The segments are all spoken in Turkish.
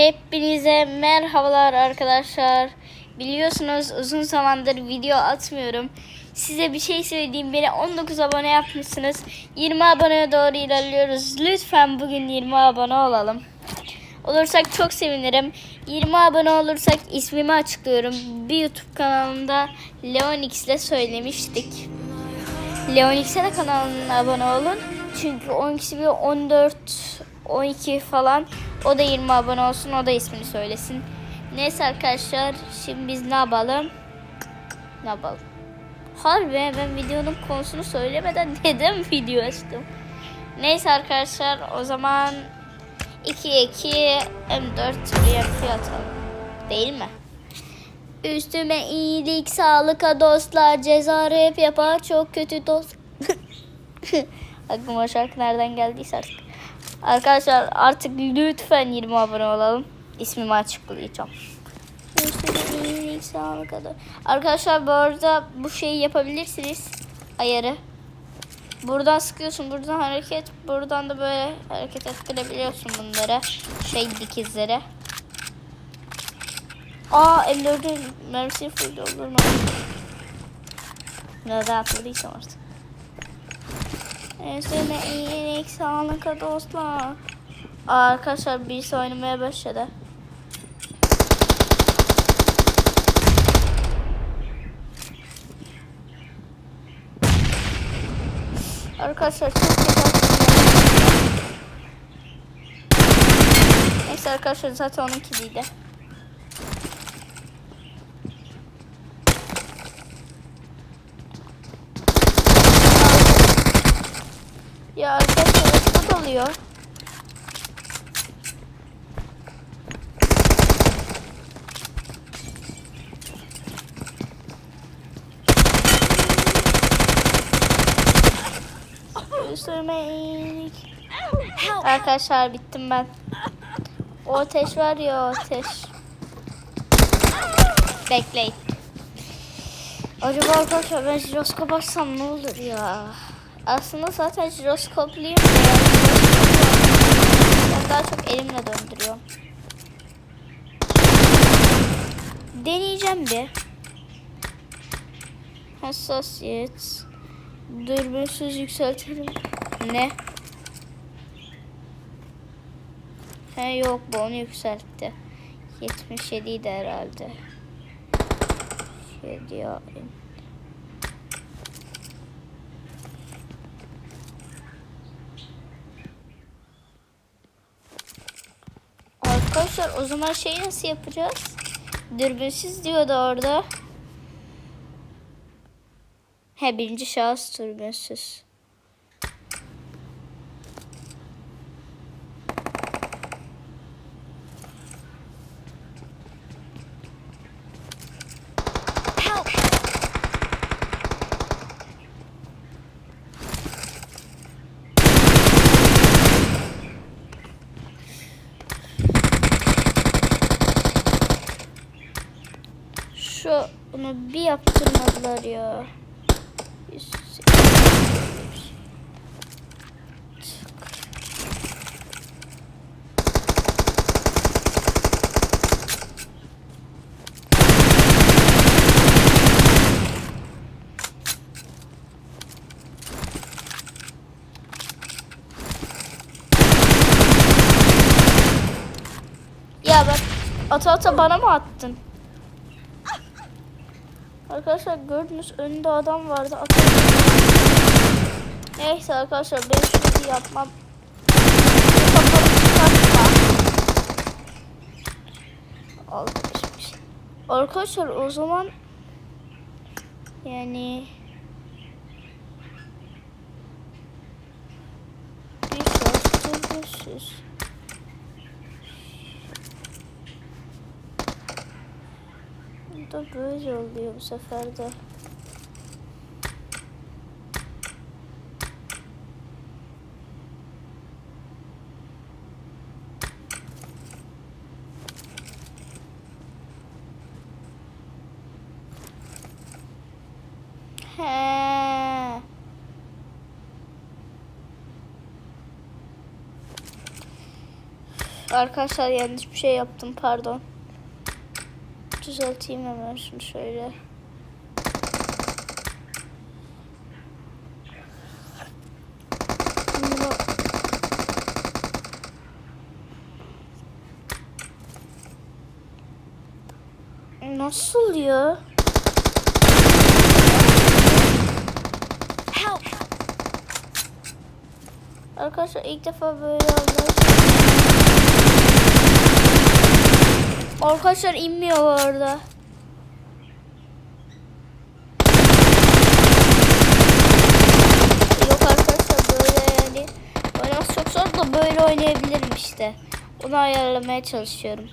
Hepinize merhabalar arkadaşlar. Biliyorsunuz uzun zamandır video atmıyorum. Size bir şey söyleyeyim. Beni 19 abone yapmışsınız. 20 aboneye doğru ilerliyoruz. Lütfen bugün 20 abone olalım. Olursak çok sevinirim. 20 abone olursak ismimi açıklıyorum. Bir YouTube kanalında Leonix ile söylemiştik. Leonix'e de kanalına abone olun. Çünkü 10 kişi bir 14 12 falan. O da 20 abone olsun. O da ismini söylesin. Neyse arkadaşlar. Şimdi biz ne yapalım? Ne yapalım? Harbi ben videonun konusunu söylemeden neden video açtım? Neyse arkadaşlar o zaman 2 2 M4 buraya atalım. Değil mi? Üstüme iyilik, sağlık dostlar, ceza rap yapar çok kötü dost. Aklıma şarkı nereden geldiyse artık. Arkadaşlar artık lütfen 20 abone olalım. İsmimi açıklayacağım. Arkadaşlar bu arada bu şeyi yapabilirsiniz. Ayarı. Buradan sıkıyorsun, buradan hareket, buradan da böyle hareket ettirebiliyorsun bunları. Şey dikizlere. Aa M4'ün mermisi full olur mu? Ne rahatladıysam artık. Üstüne iyilik sağlık dostlar. Arkadaşlar birisi oynamaya başladı. Arkadaşlar çok güzel. Neyse arkadaşlar zaten onun kiliydi. Ya arkadaşlar Üstüme iyilik. Arkadaşlar bittim ben. O ateş var ya ateş. Bekleyin. Acaba arkadaşlar ben jiroskop açsam ne olur ya? Aslında zaten jiroskopluyum. Ben daha çok elimle döndürüyorum. Deneyeceğim bir. Hassasiyet. Dürbünsüz yükseltelim. Ne? He yok bu onu yükseltti. 77 idi herhalde. 7 ya. Arkadaşlar o zaman şeyi nasıl yapacağız? Dürbünsüz diyordu orada. He birinci şahıs dürbünsüz. Şu bunu bir yaptırmadılar ya. Ya bak ata ata bana mı attın? Arkadaşlar gördünüz önünde adam vardı. Neyse arkadaşlar ben şunu yapmam. Kafanı çıkartma. Arkadaşlar. O zaman yani bir şartı Bu da böyle oluyor bu sefer de. He. Arkadaşlar yanlış bir şey yaptım pardon. Düzelteyim hemen şunu şöyle. Nasıl ya? Help! Arkadaşlar ilk defa böyle olmuş. Arkadaşlar inmiyor bu arada. Yok arkadaşlar böyle yani oynaması çok zor da böyle oynayabilirim işte. Onu ayarlamaya çalışıyorum.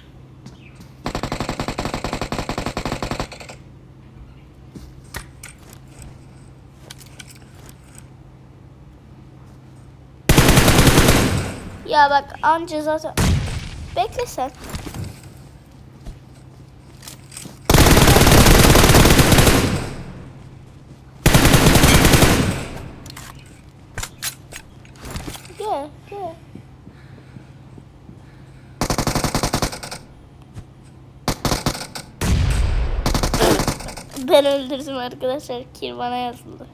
Ya bak anca zaten bekle sen. Ben öldürdüm arkadaşlar. Kill bana yazıldı.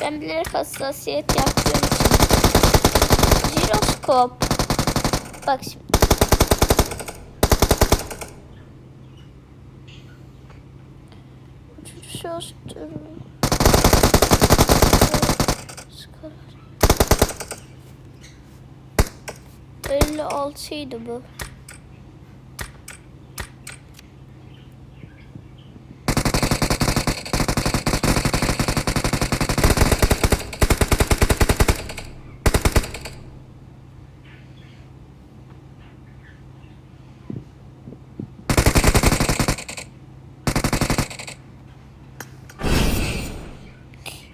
Ben bilerek hassasiyet yaptığım için. Jiroskop. Bak şimdi. Üçüncü şahıs 56 idi bu.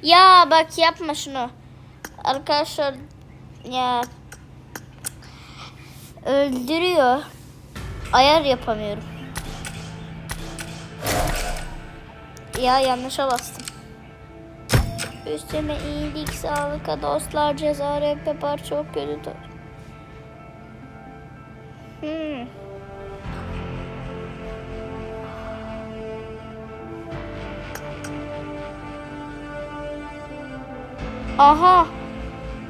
Ya bak yapma şunu. Arkadaşlar ya öldürüyor. Ayar yapamıyorum. Ya yanlışa bastım. Üstüme iyilik, sağlık, dostlar, ceza, rap yapar çok kötü. Hmm. Aha.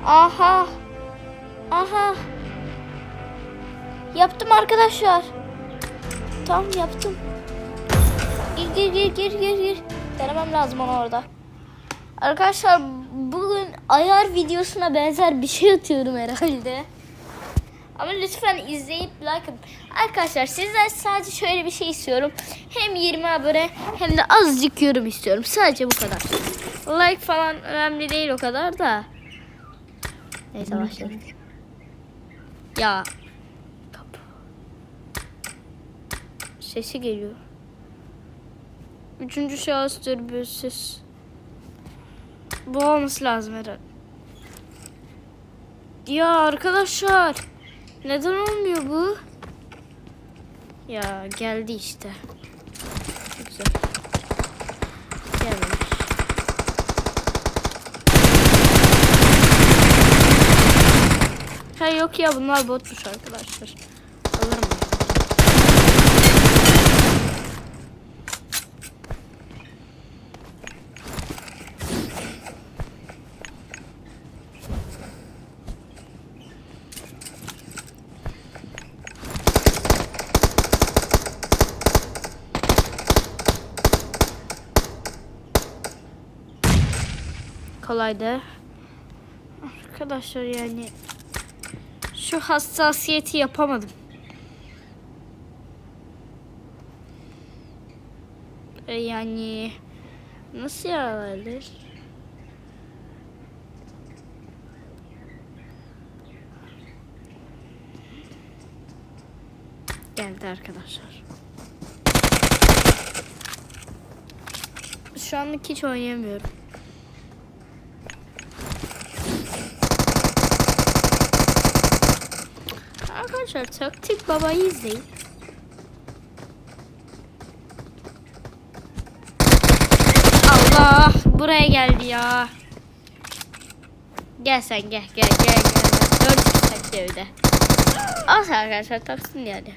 Aha. Aha. Yaptım arkadaşlar. Tamam yaptım. Gir gir gir gir gir gir. Denemem lazım onu orada. Arkadaşlar bugün ayar videosuna benzer bir şey atıyorum herhalde. Ama lütfen izleyip like. Arkadaşlar sizden sadece şöyle bir şey istiyorum. Hem 20 abone hem de azıcık yorum istiyorum. Sadece bu kadar. Like falan önemli değil o kadar da. Neyse başlayalım. Ya. Sesi geliyor. Üçüncü şahıs dürbünsüz. Bu olması lazım herhalde. Ya arkadaşlar. Neden olmuyor bu? Ya geldi işte. Çok güzel. Gelmemiş. Ha yok ya bunlar botmuş arkadaşlar. Alırım. Kolaydı. Arkadaşlar yani şu hassasiyeti yapamadım. E yani nasıl yaralanır? Geldi arkadaşlar. Şu anlık hiç oynayamıyorum. Arkadaşlar taktik babayı izleyin. Allah buraya geldi ya. Gel sen gel gel gel gel. Dört kişi evde. Az arkadaşlar taksın yani.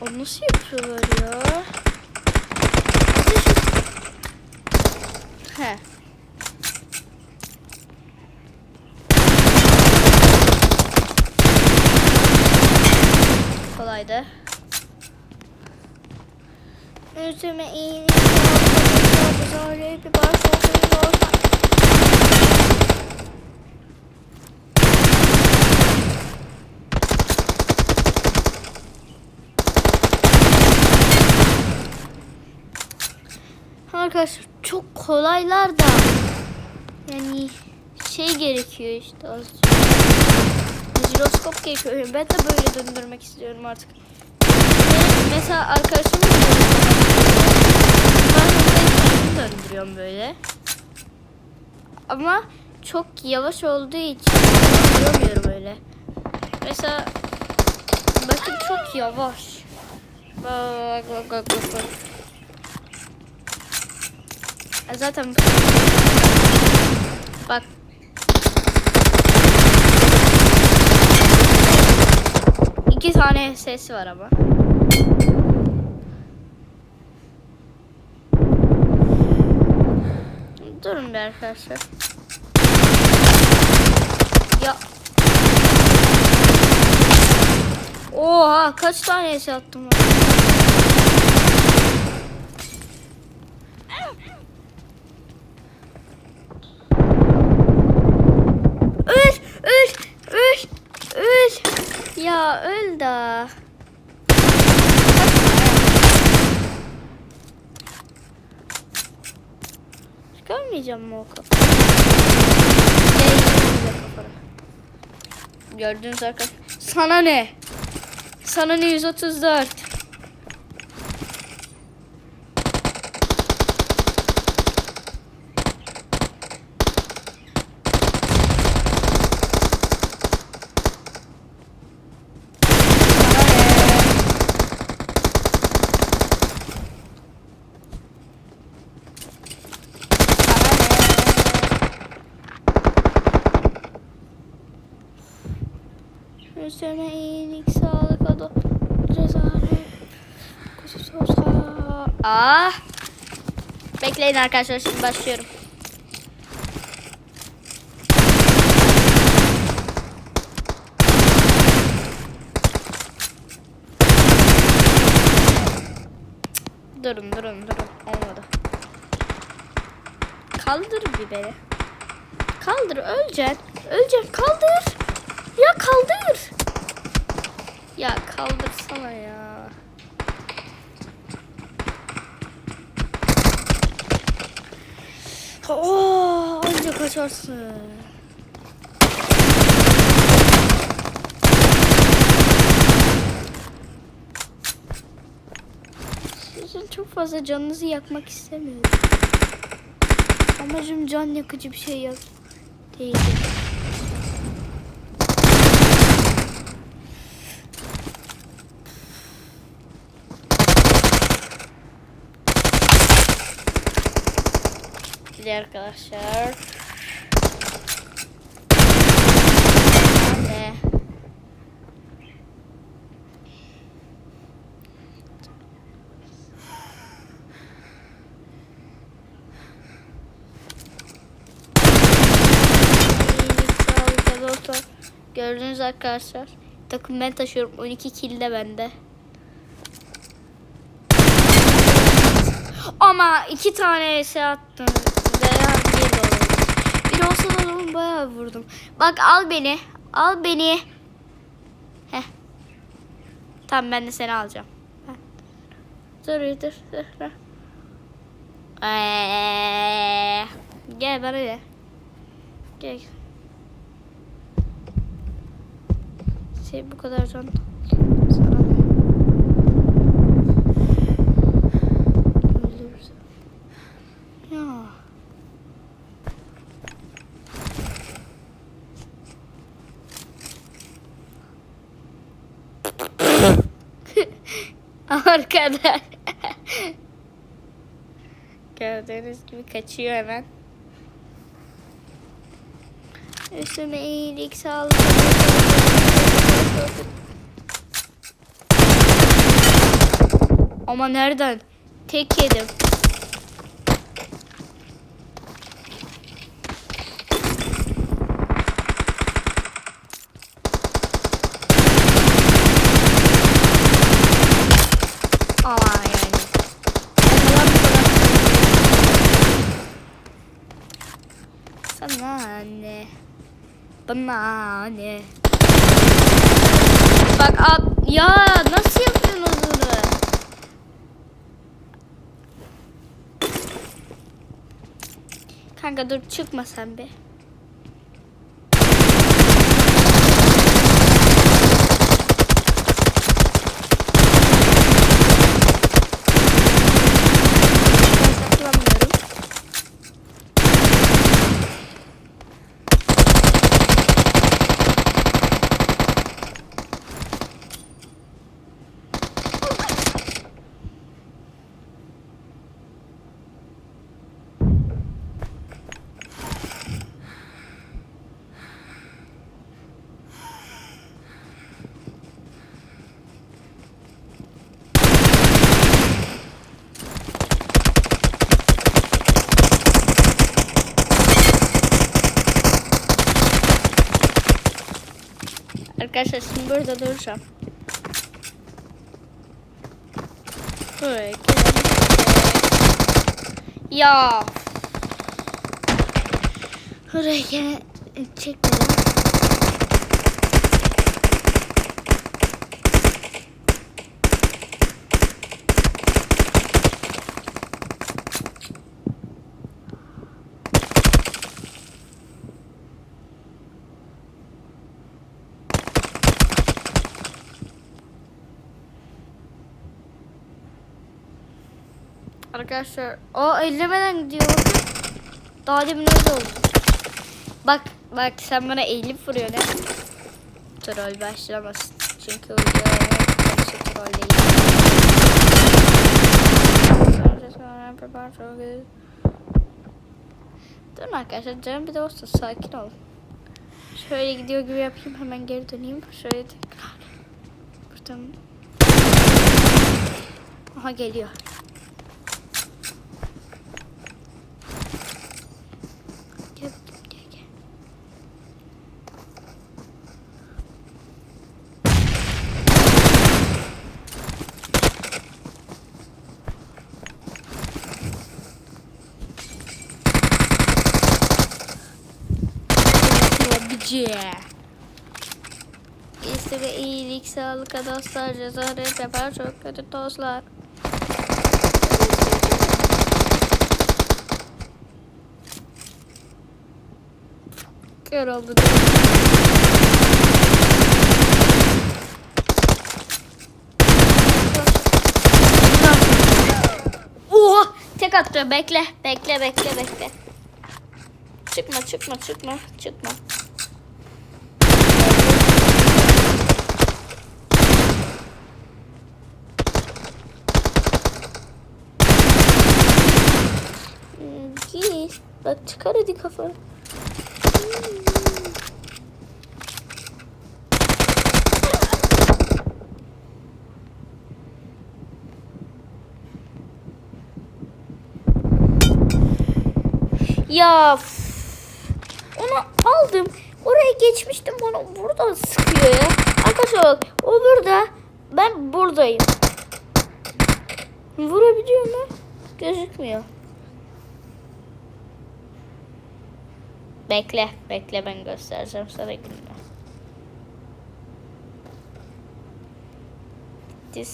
O nasıl yapıyorlar ya? He. Kolaydı. Üzüme iyilik zorlu bir baş olsun, olsun. Arkadaşlar çok kolaylar da yani şey gerekiyor işte az. Jiroskop gerekiyor. Ben de böyle döndürmek istiyorum artık. Mesela arkadaşım ben döndürüyorum böyle. Ama çok yavaş olduğu için duramıyorum öyle. Mesela bakın çok yavaş. Bak bak bak bak bak. E Zaten bak iki tane ses var ama. Durun bir arkadaşlar. Ya. Oha kaç tane attım ben? Da. Çıkarmayacağım mı oku? Gördüğünüz arkadaşlar. Sana ne? Sana ne 134? Bekleyin arkadaşlar şimdi başlıyorum. Durun durun durun olmadı. Kaldır bir beni. Kaldır öleceksin. Öleceksin kaldır. Ya kaldır. Ya kaldırsana ya. Oo, anca kaçarsın. Sizin çok fazla canınızı yakmak istemiyorum. Amacım can yakıcı bir şey yak değil. Gitti arkadaşlar. Dostlar. Gördüğünüz arkadaşlar. Takım ben taşıyorum. 12 kill de bende. Ama iki tane ese attım. Veya bir de oldu. Bir olsa da vurdum. Bak al beni. Al beni. Heh. Tamam ben de seni alacağım. Heh. Dur dur dur. Eee, gel bana gel. Gel. Şey bu kadar can. Sana ne? Öldürürüz. Ya. Arkadaş. Gördüğünüz gibi kaçıyor hemen. Üstüme iyilik sağlık. Ama nereden? Tek yedim. Ama yani. Yalan Sana anne. Bana anne. Bak ab ya nasıl yapıyorsun bunu? Kanka dur çıkma sen be. Ben saklanmıyorum. Arkadaşlar şimdi burada duracağım. Buraya. Ya. Buraya gene Arkadaşlar o ellemeden gidiyor. Daha demin öyle oldu. Bak bak sen bana eğilip vuruyorsun ha. Troll başlamasın. Çünkü o gerçek troll değil. Durun arkadaşlar canım bir de olsun sakin ol. Şöyle gidiyor gibi yapayım hemen geri döneyim. Şöyle tekrar. Buradan. Aha geliyor. Gel bakayım, gel gel. Yapabici. İyisi ve sağlık, dostlar, cezaret yapar çok kötü tozlar. Kör oldu. Oha! Tek attı. Bekle, bekle, bekle, bekle. Çıkma, çıkma, çıkma, çıkma. Hmm, Git. Bak çıkar hadi kafanı. Ya onu aldım. Oraya geçmiştim bana burada sıkıyor ya. Arkadaşlar bak o burada. Ben buradayım. Vurabiliyor mu? Gözükmüyor. Bekle, bekle ben göstereceğim sana gününü. Gitti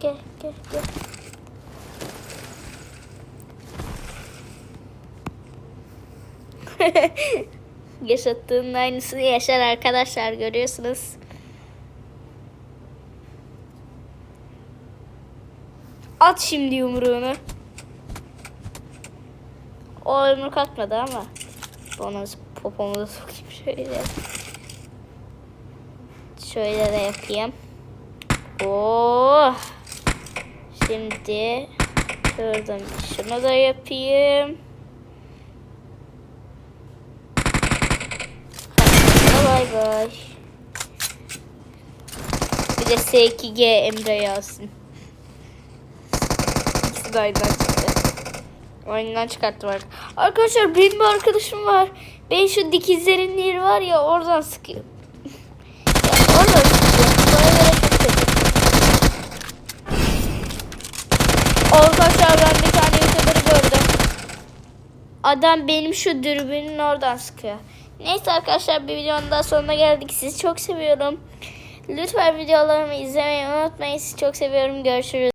gel gel gel. Yaşattığının aynısını yaşar arkadaşlar görüyorsunuz. At şimdi yumruğunu. O yumruk atmadı ama. Onu popomuza sokayım şöyle. Şöyle de yapayım. Oh. Şimdi şuradan şunu da yapayım. Bay bay. Bir de S2G Emre yazsın. İkisi de çıktı. Oyundan çıkarttım artık. Arkadaşlar benim bir arkadaşım var. Ben şu dikizlerin yeri var ya oradan sıkıyor. Ya oradan sıkıyor. Bana göre çok kötü. Arkadaşlar ben bir tane YouTuber'ı gördüm. Adam benim şu dürbünün oradan sıkıyor. Neyse arkadaşlar bir videonun daha sonuna geldik. Sizi çok seviyorum. Lütfen videolarımı izlemeyi unutmayın. Sizi çok seviyorum. Görüşürüz.